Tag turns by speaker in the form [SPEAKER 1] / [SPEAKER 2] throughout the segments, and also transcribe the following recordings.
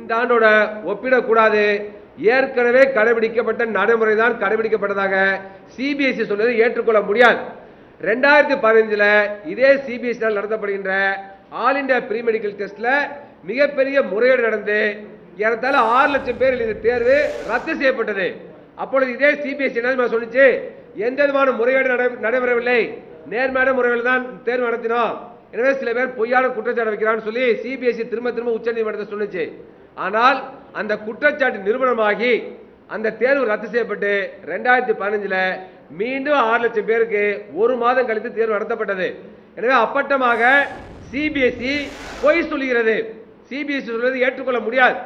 [SPEAKER 1] இந்த ஆண்டோட ஒப்பிடக்கூடாது. ஏற்கனவே கடைபிடிக்கப்பட்ட நடைமுறை தான் கடைபிடிக்கப்பட்டதாக சிபிஎஸ்இ சொன்னதை ஏற்றுக்கொள்ள முடியாது. ரெண்டாயிரத்தி பதினஞ்சுல இதே சிபிஎஸ்இ நடத்தப்படுகின்ற ஆல் இந்தியா ப்ரீ மெடிக்கல் டெஸ்ட்ல மிகப்பெரிய முறையீடு நடந்து ஏறத்தாழ ஆறு லட்சம் பேர் இந்த தேர்வு ரத்து செய்யப்பட்டது. அப்பொழுது இதே சிபிஎஸ்இ என்ன தெரியுமா எந்த விதமான முறையீடு நடை- நடைபெறவில்லை. நேர்மையான முறையில் தான் தேர்வு நடத்தினோம். எனவே சில பேர் பொய்யான குற்றச்சாட்டு வைக்கிறான்னு சொல்லி சிபிஎஸ்இ திரும்ப திரும்ப உச்சநீதிமன்றத்தை சொல்லிச்சு. ஆனால் அந்த குற்றச்சாட்டு நிறுவனமாகி அந்த தேர்வு ரத்து செய்யப்பட்டு ரெண்டாயிரத்தி பதினஞ்சில் மீண்டும் ஆறு லட்சம் பேருக்கு ஒரு மாதம் கழித்து தேர்வு நடத்தப்பட்டது. எனவே அப்பட்டமாக சிபிஎஸ்இ பொய் சொல்கிறது சிபிஎஸ்இ சொல்வது ஏற்றுக்கொள்ள முடியாது.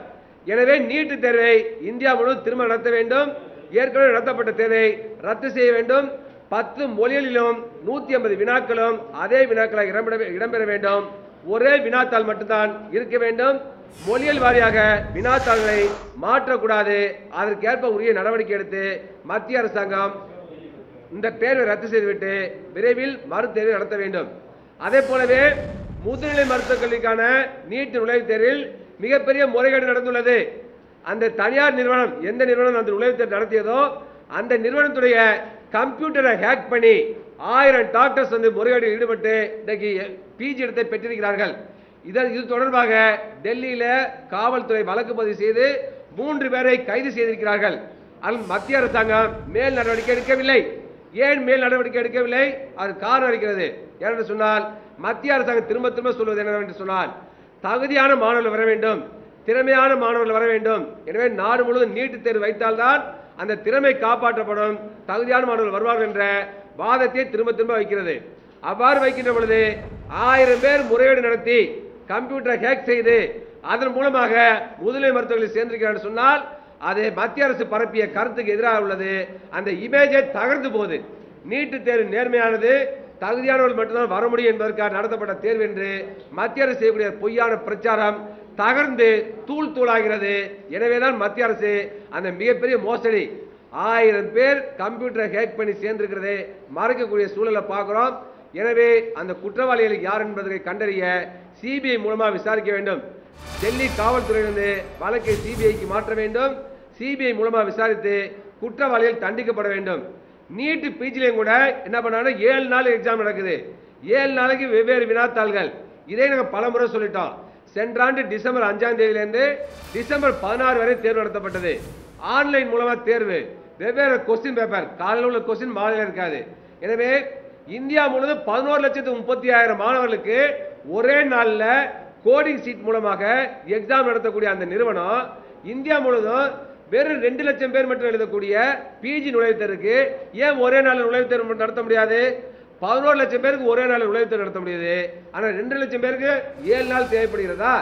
[SPEAKER 1] எனவே நீட்டு தேர்வை இந்தியா முழுவதும் திரும்ப நடத்த வேண்டும். ஏற்கனவே நடத்தப்பட்ட தேர்வை ரத்து செய்ய வேண்டும். பத்து மொழிகளிலும் நூற்றி ஐம்பது வினாக்களும் அதே வினாக்களாக இடம்பெற இடம்பெற வேண்டும். ஒரே வினாத்தாள் மட்டும்தான் இருக்க வேண்டும். மொழியல் வாரியாக வினாத்தாள்களை மாற்றக்கூடாது. அதற்கேற்ப உரிய நடவடிக்கை எடுத்து மத்திய அரசாங்கம் இந்த தேர்வை ரத்து செய்துவிட்டு விரைவில் மறுதேர்வை நடத்த வேண்டும். அதே போலவே முதுநிலை மருத்துவக் கல்விக்கான நீட் நுழைவுத் தேர்வில் மிகப்பெரிய முறைகேடு நடந்துள்ளது. அந்த தனியார் நிறுவனம் எந்த நிறுவனம் அந்த நுழைவுத் தேர்வு நடத்தியதோ அந்த நிறுவனத்துடைய கம்ப்யூட்டரை ஹேக் பண்ணி ஆயிரம் டாக்டர்ஸ் வந்து முறைகேடில் ஈடுபட்டு இன்றைக்கு பிஜி இடத்தை பெற்றிருக்கிறார்கள். இதன் இது தொடர்பாக டெல்லியில் காவல்துறை வழக்கு பதிவு செய்து மூன்று பேரை கைது செய்திருக்கிறார்கள். ஆனால் மத்திய அரசாங்கம் மேல் நடவடிக்கை எடுக்கவில்லை. ஏன் மேல் நடவடிக்கை எடுக்கவில்லை? அது காரணம் இருக்கிறது. ஏனென்று சொன்னால் மத்திய அரசாங்கம் திரும்ப திரும்ப சொல்வது என்னவென்று சொன்னால் தகுதியான மாணவர்கள் வர வேண்டும் திறமையான மாணவர்கள் வர வேண்டும். எனவே நாடு முழுவதும் நீட்டு தேர்வு வைத்தால்தான் அந்த திறமை காப்பாற்றப்படும் தகுதியான மாணவர்கள் வருவார்கள் என்ற வாதத்தை திரும்ப திரும்ப வைக்கிறது. அவ்வாறு வைக்கின்ற பொழுது ஆயிரம் பேர் முறையீடு நடத்தி கம்ப்யூட்டரை ஹேக் செய்து அதன் மூலமாக முதுநிலை மருத்துவர்களை சேர்ந்திருக்கிறார் சொன்னால் அது மத்திய அரசு பரப்பிய கருத்துக்கு எதிராக உள்ளது. அந்த இமேஜை தகர்ந்து போகுது. நீட்டு தேர்வு நேர்மையானது தகுதியானவர்கள் மட்டும்தான் வர முடியும் என்பதற்காக நடத்தப்பட்ட தேர்வு என்று மத்திய அரசு செய்யக்கூடிய பொய்யான பிரச்சாரம் தகர்ந்து தூள் தூளாகிறது. எனவேதான் மத்திய அரசு அந்த மிகப்பெரிய மோசடி ஆயிரம் பேர் கம்ப்யூட்டரை ஹேக் பண்ணி சேர்ந்திருக்கிறதை மறைக்கக்கூடிய சூழலை பார்க்குறோம். எனவே அந்த குற்றவாளிகள் யார் என்பதை கண்டறிய சிபிஐ மூலமாக விசாரிக்க வேண்டும். டெல்லி காவல்துறையிலிருந்து வழக்கை சிபிஐக்கு மாற்ற வேண்டும். சிபிஐ மூலமாக விசாரித்து குற்றவாளிகள் தண்டிக்கப்பட வேண்டும். நீட்டு பிஜிலையும் கூட என்ன பண்ணாங்கன்னா ஏழு நாள் எக்ஸாம் நடக்குது. ஏழு நாளைக்கு வெவ்வேறு வினாத்தாள்கள். இதை நாங்கள் பலமுறை சொல்லிட்டோம். சென்ற ஆண்டு டிசம்பர் அஞ்சாம் தேதியிலிருந்து டிசம்பர் பதினாறு வரை தேர்வு நடத்தப்பட்டது. ஆன்லைன் மூலமாக தேர்வு. வெவ்வேறு கொஸ்டின் பேப்பர் காலையில் உள்ள கொஸ்டின் மாலையில் இருக்காது. எனவே இந்தியா முழுவதும் பதினோரு லட்சத்து முப்பத்தி ஆயிரம் மாணவர்களுக்கு ஒரே நாளில் கோடிங் சீட் மூலமாக எக்ஸாம் நடத்தக்கூடிய அந்த நிறுவனம் இந்தியா முழுவதும் வெறும் ரெண்டு லட்சம் பேர் மட்டும் எழுதக்கூடிய பிஜி நுழைவுத்தேருக்கு ஏன் ஒரே நாளில் நுழைவுத்தேர்வு நடத்த முடியாது? பதினோரு லட்சம் பேருக்கு ஒரே நாள் நுழைவுத் தேர்வு நடத்த முடியுது. ஆனால் ரெண்டு லட்சம் பேருக்கு ஏழு நாள் தேவைப்படுகிறதா?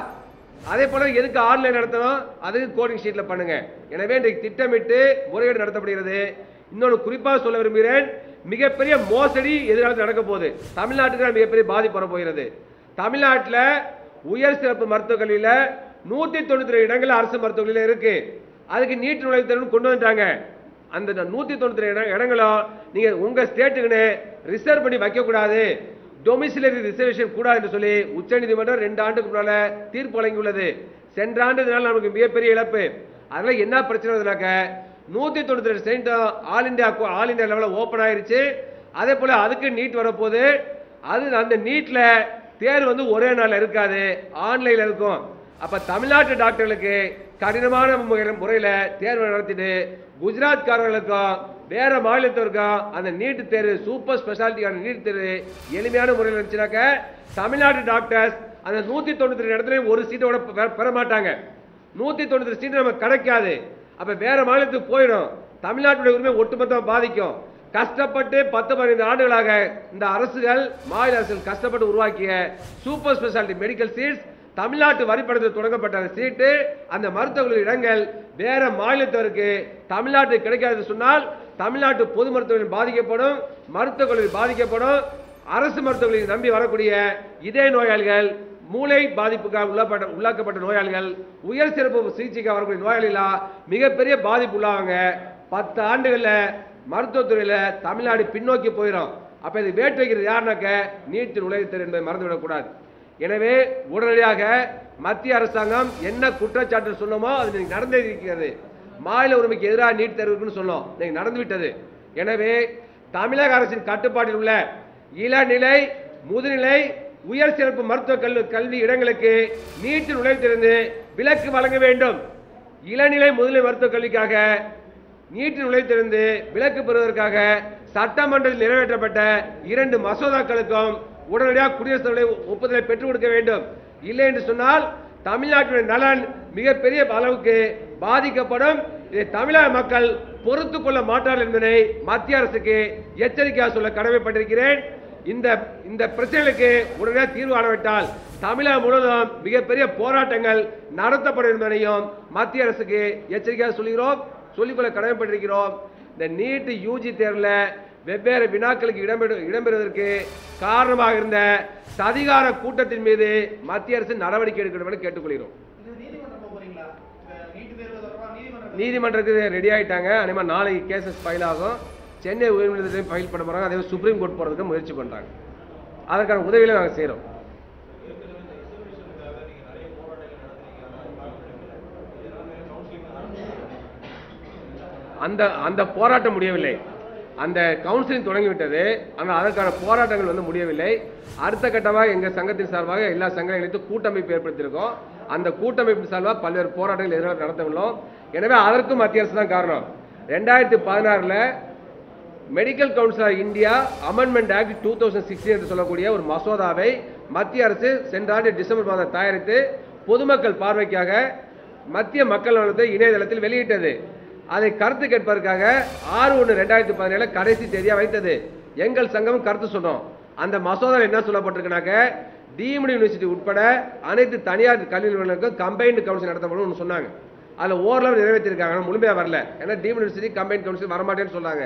[SPEAKER 1] அதே போல எதுக்கு ஆன்லைன் நடத்தணும்? அதுக்கு கோடிங் ஷீட்டில் பண்ணுங்க. எனவே இன்றைக்கு திட்டமிட்டு முறையீடு நடத்தப்படுகிறது. இன்னொன்று குறிப்பாக சொல்ல விரும்புகிறேன். மிகப்பெரிய மோசடி எதிர்காலத்தில் நடக்க போகுது. தமிழ்நாட்டுக்கு தான் மிகப்பெரிய பாதிப்பு வரப்போகிறது. தமிழ்நாட்டில் உயர் சிறப்பு மருத்துவக் கல்வியில் நூற்றி தொண்ணூற்றி ரெண்டு இடங்கள் அரசு மருத்துவக் கல்வியில் இருக்குது அதுக்கு நீட் நுழைவுத் கொண்டு வந்துட்டாங்க. அந்த நூத்தி தொண்ணூத்தி ரெண்டு இடங்களும் நீங்க உங்க ஸ்டேட்டுக்குன்னு ரிசர்வ் பண்ணி வைக்க கூடாது டொமிசிலரி ரிசர்வேஷன் கூடாது என்று சொல்லி உச்சநீதிமன்றம் ரெண்டு ஆண்டுக்கு முன்னால தீர்ப்பு வழங்கியுள்ளது. சென்ற ஆண்டு இதனால் நமக்கு மிகப்பெரிய இழப்பு. அதுல என்ன பிரச்சனை வருதுனாக்க நூத்தி தொண்ணூத்தி ரெண்டு centum all India all India லெவலில் ஓப்பன் ஆயிருச்சு. அதே போல அதுக்கு நீட் வரப்போகுது. அது அந்த நீட்ல தேர்வு வந்து ஒரே நாளில் இருக்காது. ஆன்லைன்ல இருக்கும். அப்ப தமிழ்நாட்டு டாக்டர்களுக்கு கடினமான முறையில் தேர்வு நடத்திட்டு குஜராத்காரர்களுக்கும் வேற மாநிலத்திற்கும் அந்த நீட்டு தேர்வு சூப்பர் ஸ்பெஷாலிட்டியான நீட் தேர்வு எளிமையான முறையில் இருந்துச்சுனாக்க தமிழ்நாட்டு டாக்டர்ஸ் அந்த நூற்றி தொண்ணூத்தி ரெண்டு இடத்துல ஒரு சீட்டோட பெற- மாட்டாங்க. நூற்றி தொண்ணூத்தி சீட்டு நமக்கு கிடைக்காது. அப்போ வேற மாநிலத்துக்கு போயிடும். தமிழ்நாட்டுடைய உரிமை ஒட்டுமொத்தமாக பாதிக்கும். கஷ்டப்பட்டு பத்து பதினைந்து ஆண்டுகளாக இந்த அரசுகள் மாநில அரசுகள் கஷ்டப்பட்டு உருவாக்கிய சூப்பர் ஸ்பெஷாலிட்டி மெடிக்கல் சீட்ஸ் தமிழ்நாட்டு வரிப்படத்தில் தொடங்கப்பட்ட சீட்டு அந்த மருத்துவர்கள் இடங்கள் வேற மாநிலத்தவருக்கு தமிழ்நாட்டுக்கு கிடைக்காது சொன்னால் தமிழ்நாட்டு பொது மருத்துவர்கள் பாதிக்கப்படும் மருத்துவ கல்லூரி பாதிக்கப்படும் அரசு மருத்துவர்களை நம்பி வரக்கூடிய இதய நோயாளிகள் மூளை பாதிப்புக்காக உள்ளப்பட்ட உள்ளாக்கப்பட்ட நோயாளிகள் உயர் சிறப்பு சிகிச்சைக்காக வரக்கூடிய நோயாளிகளா மிகப்பெரிய பாதிப்பு உள்ளாங்க பத்து ஆண்டுகளில் மருத்துவத்துறையில் தமிழ்நாடு பின்னோக்கி போயிடும் அப்போ இது வேட்டு வைக்கிறது யாருனாக்க? நீட்டு நுழைவுத்தர் என்பதை மறந்துவிடக்கூடாது. எனவே உடனடியாக மத்திய அரசாங்கம் என்ன குற்றச்சாட்டு சொன்னோமோ அது இன்னைக்கு நடந்திருக்கிறது மாநில உரிமைக்கு எதிராக நீட் தேர்வுக்குன்னு சொன்னோம். இன்னைக்கு நடந்துவிட்டது. எனவே தமிழக அரசின் கட்டுப்பாட்டில் உள்ள இளநிலை முதுநிலை உயர் சிறப்பு மருத்துவ கல்வி கல்வி இடங்களுக்கு நீட் நுழைவிலிருந்து விலக்கு வழங்க வேண்டும். இளநிலை முதுநிலை மருத்துவ கல்விக்காக நீட் நுழைத்திருந்து விலக்கு பெறுவதற்காக சட்டமன்றத்தில் நிறைவேற்றப்பட்ட இரண்டு மசோதாக்களுக்கும் உடனடியாக குடியரசுத் தலைவர் ஒப்புதலை பெற்றுக் கொடுக்க வேண்டும். இல்லை என்று சொன்னால் தமிழ்நாட்டினுடைய நலன் மிகப்பெரிய அளவுக்கு பாதிக்கப்படும். இதை தமிழக மக்கள் பொறுத்துக் கொள்ள மாட்டார்கள் என்பதை மத்திய அரசுக்கு எச்சரிக்கையாக சொல்ல கடமைப்பட்டிருக்கிறேன். இந்த இந்த பிரச்சனைகளுக்கு உடனே தீர்வு காணவிட்டால் தமிழகம் முழுவதும் மிகப்பெரிய போராட்டங்கள் நடத்தப்படும் என்பதையும் மத்திய அரசுக்கு எச்சரிக்கையாக சொல்கிறோம் சொல்லிக்கொள்ள கடமைப்பட்டிருக்கிறோம். இந்த நீட்டு யூஜி தேர்வில் வெவ்வேறு வினாக்களுக்கு இடம்பெறு இடம்பெறுவதற்கு காரணமாக இருந்த சதிகார கூட்டத்தின் மீது மத்திய அரசு நடவடிக்கை எடுக்க வேண்டும் என கேட்டுக்கொள்கிறோம் நீதிமன்றத்துக்கு ரெடி ஆயிட்டாங்க. அதே மாதிரி நாளைக்கு கேசஸ் ஃபைல் ஆகும். சென்னை உயர்நீதிமன்றத்தையும் ஃபைல் பண்ண போறாங்க அதே மாதிரி சுப்ரீம் கோர்ட் போறதுக்கு முயற்சி பண்றாங்க. அதற்கான உதவிகளை நாங்கள் செய்றோம். அந்த அந்த போராட்டம் முடியவில்லை. அந்த கவுன்சிலிங் தொடங்கிவிட்டது. ஆனால் அதற்கான போராட்டங்கள் வந்து முடியவில்லை. அடுத்த கட்டமாக எங்கள் சங்கத்தின் சார்பாக எல்லா சங்கங்களை இணைத்து கூட்டமைப்பு ஏற்படுத்தியிருக்கோம். அந்த கூட்டமைப்பு சார்பாக பல்வேறு போராட்டங்கள் எதிராக நடத்த எனவே அதற்கும் மத்திய அரசு தான் காரணம். ரெண்டாயிரத்தி பதினாறில் medical council of India amendment act two thousand sixteen என்று சொல்லக்கூடிய ஒரு மசோதாவை மத்திய அரசு சென்ற ஆண்டு டிசம்பர் மாதம் தயாரித்து பொதுமக்கள் பார்வைக்காக மத்திய மக்கள் நலத்தை இணையதளத்தில் வெளியிட்டது. அதை கருத்து கேட்பதற்காக ஆறு ஒன்று ரெண்டாயிரத்தி பதினேழு கடைசி தேதியாக வைத்தது. எங்கள் சங்கமும் கருத்து சொன்னோம். அந்த மசோதாவில் என்ன சொல்லப்பட்டிருக்குனாக்க டீம்டு யூனிவர்சிட்டி உட்பட அனைத்து தனியார் கல்வி நிறுவனங்களுக்கும் கம்பைன்டு கவுன்சில் நடத்தப்படும்னு சொன்னாங்க. அதில் ஓரளவு நிறைவேற்றிருக்காங்க. முழுமையாக வரல. ஏன்னா டீம் யூனிவர்சிட்டி கம்பைன் கவுன்சில் வரமாட்டேன்னு சொன்னாங்க.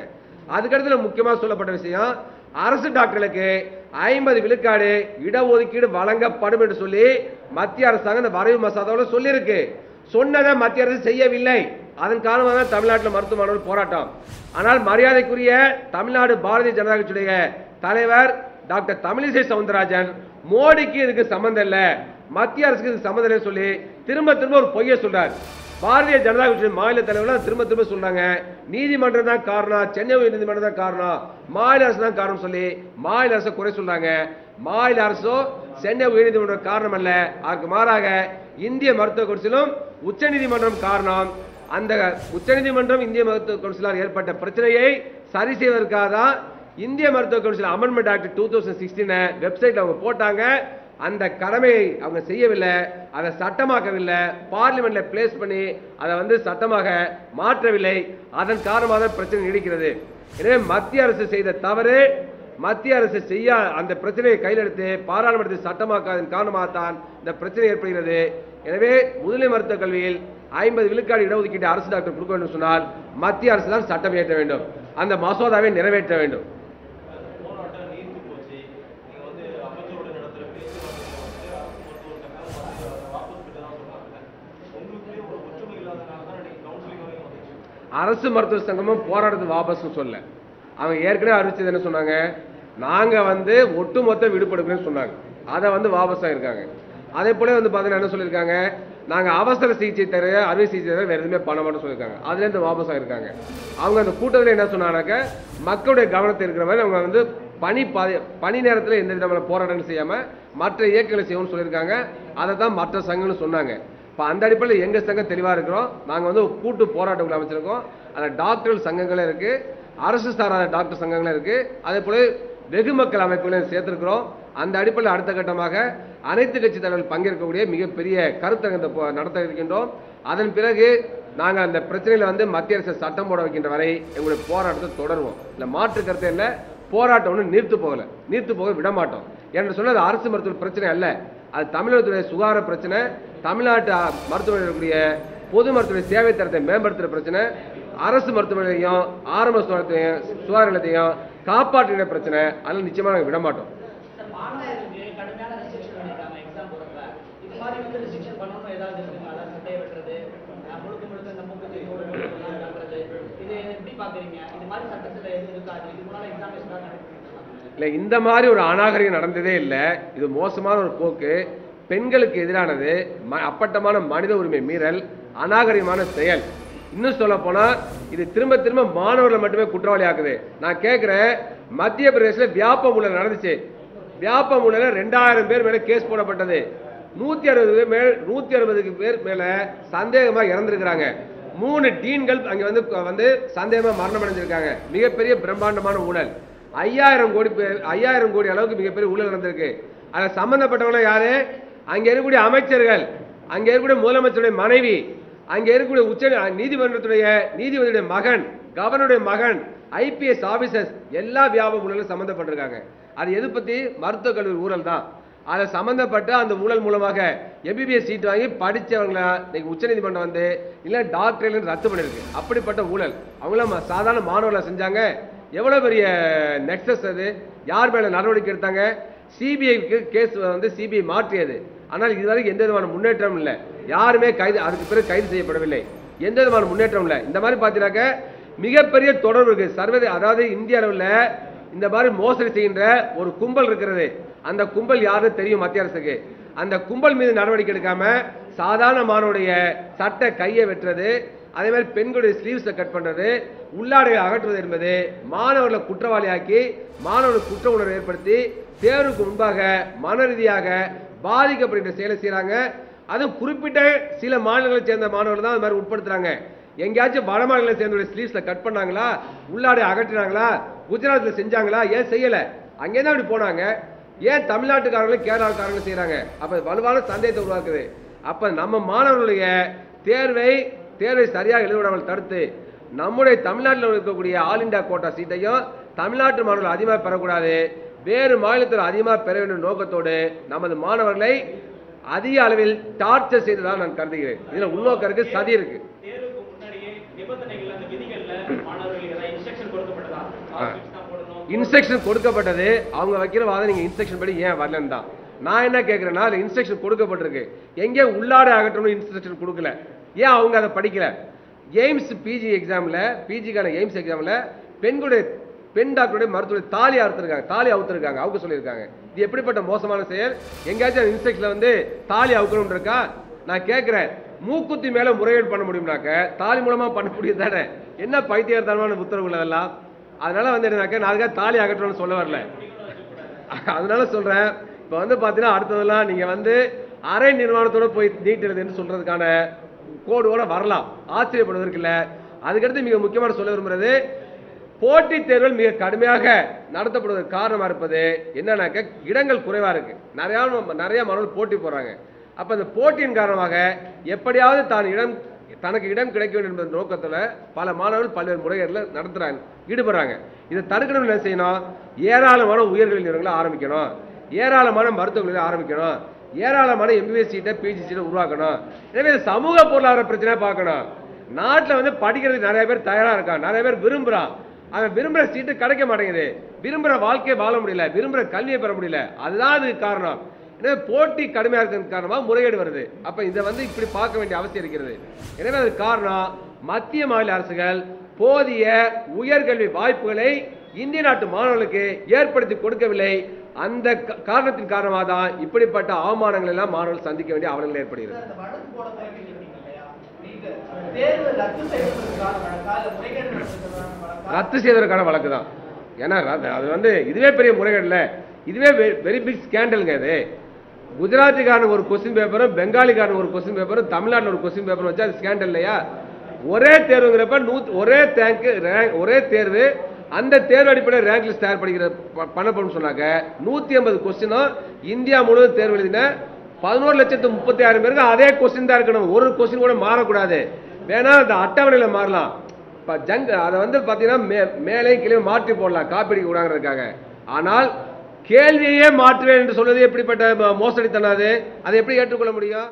[SPEAKER 1] அதுக்கடுத்து முக்கியமாக சொல்லப்பட்ட விஷயம் அரசு டாக்டர்களுக்கு ஐம்பது விழுக்காடு இடஒதுக்கீடு வழங்கப்படும் என்று சொல்லி மத்திய அரசாங்கம் இந்த வரைவு மசோதாவில் சொல்லியிருக்கு. சொன்னதை மத்திய அரசு செய்யவில்லை. அதன் காரணமாக தான் தமிழ்நாட்டில் மருத்துவ போராட்டம். ஆனால் மரியாதைக்குரிய தமிழ்நாடு பாரதிய ஜனதா கட்சியுடைய தலைவர் டாக்டர் தமிழிசை சவுந்தரராஜன் மோடிக்கு இதுக்கு சம்மந்தம் இல்லை மத்திய அரசுக்கு இதுக்கு சம்மந்தம் இல்லைன்னு சொல்லி திரும்ப திரும்ப ஒரு பொய்யை சொல்றார். பாரதிய ஜனதா கட்சி மாநில தலைவர்கள் திரும்ப திரும்ப சொல்றாங்க. நீதிமன்றம் தான் காரணம் சென்னை உயர் நீதிமன்றம் தான் காரணம் மாநில அரசு தான் காரணம் சொல்லி மாநில அரசு குறை சொல்றாங்க. மாநில அரசோ சென்னை உயர்நீதிமன்றம் காரணம் அல்ல. அதற்கு மாறாக இந்திய மருத்துவ கவுன்சிலும் உச்சநீதிமன்றம் காரணம். அந்த உச்சநீதிமன்றம் இந்திய மருத்துவ கவுன்சிலால் ஏற்பட்ட பிரச்சனையை சரி செய்வதற்காக தான் இந்திய மருத்துவ council amendment act two thousand சிக்ஸ்டீனை வெப்சைட்டில் அவங்க போட்டாங்க. அந்த கடமையை அவங்க செய்யவில்லை. அதை சட்டமாக்கவில்லை. பார்லிமெண்ட்ல பிளேஸ் பண்ணி அதை வந்து சட்டமாக மாற்றவில்லை. அதன் காரணமாக பிரச்சனை நீடிக்கிறது. எனவே மத்திய அரசு செய்த தவறு மத்திய அரசு செய்ய அந்த பிரச்சனையை கையில் எடுத்து பாராளுமன்றத்தில் சட்டமாக்காதன் காரணமாகத்தான் இந்த பிரச்சனை ஏற்படுகிறது. எனவே முதுநிலை மருத்துவக் கல்வியில் ஐம்பது விழுக்காடு இடஒதுக்கீட்டு அரசு டாக்டர் கொடுக்க வேண்டும் சொன்னால் மத்திய அரசு தான் சட்டம் இயற்ற வேண்டும். அந்த மசோதாவை நிறைவேற்ற வேண்டும். அரசு மருத்துவ சங்கமும் போராட்டத்து வாபஸ்னு சொல்ல. அவங்க ஏற்கனவே அறிவிச்சது என்ன சொன்னாங்க? நாங்க வந்து ஒட்டுமொத்த விடுபடுகிறேன்னு சொன்னாங்க. அதை வந்து வாபஸ் ஆயிருக்காங்க அதே போல வந்து பாத்தீங்கன்னா என்ன சொல்லியிருக்காங்க? நாங்கள் அவசர சிகிச்சை தர அறுவை சிகிச்சை தர வேறு எதுவுமே பண்ண மாட்டோம் சொல்லியிருக்காங்க. அதுலேருந்து வாபஸ் ஆகிருக்காங்க அவங்க அந்த கூட்டத்தில் என்ன சொன்னாங்க மக்களுடைய கவனத்தை இருக்கிற மாதிரி அவங்க வந்து பணி பாதி- பணி நேரத்தில் எந்த விதமான போராட்டம் செய்யாமல் மற்ற இயக்கங்களை செய்யணும்னு சொல்லியிருக்காங்க. அதை தான் மற்ற சங்கம்னு சொன்னாங்க. இப்போ அந்த அடிப்படையில் எங்கள் சங்கம் தெளிவாக இருக்கிறோம். நாங்கள் வந்து கூட்டு போராட்டங்களை அமைச்சிருக்கோம். அந்த டாக்டர் சங்கங்களும் இருக்குது அரசு சாராத டாக்டர் சங்கங்களும் இருக்குது அதே போல வெகு மக்கள் அமைப்புகளையும் சேர்த்துருக்குறோம். அந்த அடிப்படையில் அடுத்த கட்டமாக அனைத்து கட்சி தலைவர்கள் பங்கேற்கக்கூடிய மிகப்பெரிய கருத்தரங்கத்தை போ- நடத்த இருக்கின்றோம். அதன் பிறகு நாங்கள் அந்த பிரச்சனையில் வந்து மத்திய அரசு சட்டம் போட வைக்கின்ற வரை எங்களுடைய போராட்டத்தை தொடருவோம். இல்லை மாற்று கருத்து இல்லை போராட்டம் ஒன்றும் நீர்த்து போகலை. நீர்த்து போக விட மாட்டோம். என்று சொன்னது அரசு மருத்துவ பிரச்சனை அல்ல. அது தமிழகத்துடைய சுகாதார பிரச்சனை தமிழ்நாட்டு மருத்துவர்களுடைய மருத்துவமனையில் பொது மருத்துவ சேவை தரத்தை மேம்படுத்துகிற பிரச்சனை அரசு மருத்துவமனையையும் ஆரம்ப சுகாதாரத்தையும் சுகாதார நிலையத்தையும் காப்பாற்றுகிற பிரச்சனை அதில் நிச்சயமாக நாங்கள் விட மாட்டோம்.
[SPEAKER 2] கடுமையான பண்ணிருக்காங்க எக்ஸாம் போறப்ப இது மாதிரி வந்து ரெஸ்ட்ரிக்ஷன் பண்ணணும் ஏதாவது இருக்குங்களா அதாவது சட்டையை வெட்டுறது முழுக்க முழுக்க இந்த மூக்கு தெரியும் பண்றது இது எப்படி பாக்குறீங்க? இது மாதிரி சட்டத்துல எதுவும் இருக்காது இது முன்னால எக்ஸாமினேஷன் நடத்திருக்காங்க
[SPEAKER 1] இல்லை இந்த மாதிரி ஒரு அநாகரிகம் நடந்ததே இல்லை. இது மோசமான ஒரு போக்கு. பெண்களுக்கு எதிரானது ம- அப்பட்டமான மனித உரிமை மீறல் அநாகரிகமான செயல். இன்னும் சொல்ல போனால் இது திரும்ப திரும்ப மாணவர்களை மட்டுமே குற்றவாளி ஆக்குது நான் கேட்குறேன் மத்திய பிரதேசல வியாப உள்ள நடந்துச்சு. வியாப ஊழல ரெண்டாயிரம் பேர் மேல கேஸ் போடப்பட்டது. நூத்தி அறுபது பேர் மேல் நூத்தி அறுபதுக்கு பேர் மேல சந்தேகமா இறந்திருக்கிறாங்க. மூணு டீன்கள் அங்க வந்து வந்து சந்தேகமா மரணம் அடைஞ்சிருக்காங்க. மிகப்பெரிய பிரம்மாண்டமான ஊழல். ஐயாயிரம் கோடி ஐயாயிரம் கோடி அளவுக்கு மிகப்பெரிய ஊழல் நடந்திருக்கு. அதில் சம்பந்தப்பட்டவங்க யாரு? அங்கே இருக்கக்கூடிய அமைச்சர்கள் அங்கே இருக்கக்கூடிய முதலமைச்சருடைய மனைவி அங்கே இருக்கக்கூடிய உச்ச நீதிமன்றத்துடைய நீதிபதியுடைய மகன் கவர்னருடைய மகன் ஐபிஎஸ் ஆஃபீஸர்ஸ் எல்லா வியாபார ஊழலும் சம்மந்தப்பட்டிருக்காங்க. அது எது பற்றி மருத்துவக் கல்லூரி ஊழல் தான். அதை சம்மந்தப்பட்ட அந்த ஊழல் மூலமாக எம்பிபிஎஸ் சீட் வாங்கி படித்தவங்களை இன்னைக்கு உச்சநீதிமன்றம் வந்து இல்லை டாக்டர் ரத்து பண்ணியிருக்கு. அப்படிப்பட்ட ஊழல். அவங்களாம் சாதாரண மாணவர்களை செஞ்சாங்க. எவ்வளோ பெரிய நெக்ஸஸ் அது? யார் மேலே நடவடிக்கை எடுத்தாங்க? சிபிஐக்கு கேஸ் வந்து சிபிஐ மாற்றியது. ஆனால் இதுவரைக்கும் எந்த விதமான முன்னேற்றம் இல்லை. யாருமே கைது அதுக்கு பிறகு கைது செய்யப்படவில்லை. எந்த விதமான முன்னேற்றம் இல்லை. இந்த மாதிரி பார்த்தீங்கன்னாக்க மிகப்பெரிய தொடர்பு இருக்கு. சர்வதே அதாவது இந்திய அளவில் இந்த மாதிரி மோசடி செய்கின்ற ஒரு கும்பல் இருக்கிறது. அந்த கும்பல் யாருன்னு தெரியும் மத்திய அரசுக்கு. அந்த கும்பல் மீது நடவடிக்கை எடுக்காம சாதாரண மாணவருடைய சட்ட கையை வெட்டுறது அதே மாதிரி பெண்களுடைய ஸ்லீவ்ஸை கட் பண்றது உள்ளாடைகளை அகற்றுவது என்பது மாணவர்களை குற்றவாளியாக்கி மாணவர்களுக்கு குற்ற உணர்வு ஏற்படுத்தி தேர்வுக்கு முன்பாக மன ரீதியாக பாதிக்கப்படுகின்ற செயலை செய்கிறாங்க அதுவும் குறிப்பிட்ட சில மாநிலங்களை சேர்ந்த மாணவர்கள் தான் அது மாதிரி உட்படுத்துறாங்க. எங்கேயாச்சும் வட மாநிலங்களை சேர்ந்த கட் பண்ணாங்களா? உள்ளாடை அகற்றினாங்களா? குஜராத்தில் செஞ்சாங்களா? ஏன் செய்யலை? அங்கே தான் அப்படி போனாங்க. ஏன் தமிழ்நாட்டுக்காரங்களும் கேரளாக்காரங்களும் செய்கிறாங்க அப்போ வலுவான சந்தேகத்தை உருவாக்குது. அப்போ நம்ம மாணவர்களுடைய தேர்வை தேர்வை சரியாக எழுதிவிடாமல் தடுத்து நம்முடைய தமிழ்நாட்டில் இருக்கக்கூடிய ஆல் இண்டியா கோட்டா சீட்டையும் தமிழ்நாட்டு மாணவர்கள் அதிகமாக பெறக்கூடாது. வேறு மாநிலத்தில் அதிகமாக பெற வேண்டும் நோக்கத்தோடு நமது மாணவர்களை அதிக அளவில் டார்ச்சர் செய்ததாக நான் கருதுகிறேன். இதில் உள்நோக்கம் சதி இருக்குது
[SPEAKER 2] தேர்வுக்கு முன்னாடியே நிபந்தனைகள் அந்த விதிகள்ல மாணவர்களுக்கு ஏதாவது இன்ஸ்ட்ரக்ஷன் கொடுக்கப்பட்டதா?
[SPEAKER 1] அவங்க வைக்கிற வாதம் நீங்க இன்ஸ்ட்ரக்ஷன் படி ஏன் வரலன்னு தான். நான் என்ன கேட்கிறேன்னா அது இன்ஸ்ட்ரக்ஷன் கொடுக்கப்பட்டிருக்கு. எங்கே உள்ளாடை ஆகட்டும்னு இன்ஸ்ட்ரக்ஷன் கொடுக்கல. ஏன் அவங்க அதை படிக்கல? எய்ம்ஸ் பிஜி எக்ஸாம்ல பிஜிக்கான எய்ம்ஸ் எக்ஸாம்ல பெண்களுடைய பெண் டாக்டருடைய மருத்துவ தாலி அறுத்திருக்காங்க தாலி அவுத்திருக்காங்க அவுக்க சொல்லியிருக்காங்க. இது எப்படிப்பட்ட மோசமான செயல்? எங்கேயாச்சும் இன்ஸ்ட்ரக்ஷன்ல வந்து தாலி அவுக்கணும் இருக்கா? நான் கேட்குறேன் மூக்குத்தி மேலே முறையீடு பண்ண முடியும்னாக்க தாலி மூலமாக பண்ண முடியும் தானே? என்ன பைத்தியத்தனமான உத்தரவுகள் அதெல்லாம்? அதனால வந்து என்னன்னாக்க நான் அதுக்காக தாலி அகற்றணும்னு சொல்ல வரல. அதனால சொல்கிறேன் இப்போ வந்து பார்த்தீங்கன்னா அடுத்ததெல்லாம் நீங்கள் வந்து அரை நிர்வாணத்தோடு போய் நீட்டுறதுன்னு சொல்கிறதுக்கான கோடோட வரலாம். ஆச்சரியப்படுவதற்கு இல்லை. அதுக்கடுத்து மிக முக்கியமான சொல்ல விரும்புறது போட்டித் தேர்வுகள் மிக கடுமையாக நடத்தப்படுவதற்கு காரணமாக இருப்பது என்னன்னாக்க இடங்கள் குறைவாக இருக்குது நிறையா நிறையா மாணவர்கள் போட்டி போடுறாங்க. அப்ப இந்த போட்டியின் காரணமாக எப்படியாவது தான் இடம் தனக்கு இடம் கிடைக்க வேண்டும் என்ற நோக்கத்துல பல மாணவர்கள் பல்வேறு முறைகளில் நடத்துறாங்க ஈடுபடுறாங்க. இதை தடுக்கணும் என்ன செய்யணும்? ஏராளமான உயர்கல்வி நிறுவனங்களை ஆரம்பிக்கணும். ஏராளமான மருத்துவ ஆரம்பிக்கணும். ஏராளமான எம்பிபிஎஸ் சீட்டை பிஜி சீட்டை உருவாக்கணும். எனவே சமூக பொருளாதார பிரச்சனை பார்க்கணும். நாட்டில் வந்து படிக்கிறதுக்கு நிறைய பேர் தயாரா இருக்கான் நிறைய பேர் விரும்புறான் அவன் விரும்புற சீட்டு கிடைக்க மாட்டேங்குது. விரும்புற வாழ்க்கையை வாழ முடியல. விரும்புற கல்வியை பெற முடியல. அதுதான் அதுக்கு காரணம். எனவே போட்டி கடுமையா இருக்கிறது காரணமா முறைகேடு வருது. அப்ப இதை வந்து இப்படி பார்க்க வேண்டிய அவசியம் இருக்கிறது. எனவே அதுக்கு காரணம் மத்திய மாநில அரசுகள் போதிய உயர்கல்வி வாய்ப்புகளை இந்திய நாட்டு மாணவர்களுக்கு ஏற்படுத்தி கொடுக்கவில்லை. அந்த காரணத்தின் காரணமாக தான் இப்படிப்பட்ட அவமானங்கள் எல்லாம் மாணவர்கள் சந்திக்க வேண்டிய அவலங்கள் ஏற்படுகிறது.
[SPEAKER 3] ரத்து செய்வதற்கான வழக்கா?
[SPEAKER 1] தான். ஏன்னா அது வந்து இதுவே பெரிய முறைகேடு இல்ல. இதுவே வெரி பிக் ஸ்கேண்டலுங்க இது. குஜராத்திக்கான ஒரு கொஸ்டின் பேப்பரும் பெங்காலிக்காரன் ஒரு கொஸ்டின் பேப்பரும் தமிழ்நாட்டில் ஒரு கொஸ்டின் பேப்பரும் வச்சா அது ஸ்கேண்டல் இல்லையா? ஒரே தேர்வுங்கிறப்ப நூ ஒரே தேங்க் ஒரே தேர்வு அந்த தேர்வு அடிப்படையில் ரேங்க் லிஸ்ட் தயார் படிக்கிற பண்ணப்படும் சொன்னாங்க. நூற்றி ஐம்பது கொஸ்டினும் இந்தியா முழுவதும் தேர்வு எழுதின. பதினோரு லட்சத்து முப்பத்தி ஆயிரம் பேருக்கு அதே கொஸ்டின் தான் இருக்கணும். ஒரு கொஸ்டின் கூட மாறக்கூடாது. வேணா அந்த அட்டவணையில் மாறலாம். இப்போ ஜங் அதை வந்து பார்த்தீங்கன்னா மே மேலே கீழே மாற்றி போடலாம். காப்பீடு கூடாங்கிறதுக்காக ஆனால் கேள்வியே மாற்றுவேன் என்று சொல்வது எப்படிப்பட்ட ம- அதை எப்படி ஏற்றுக்கொள்ள முடியும்?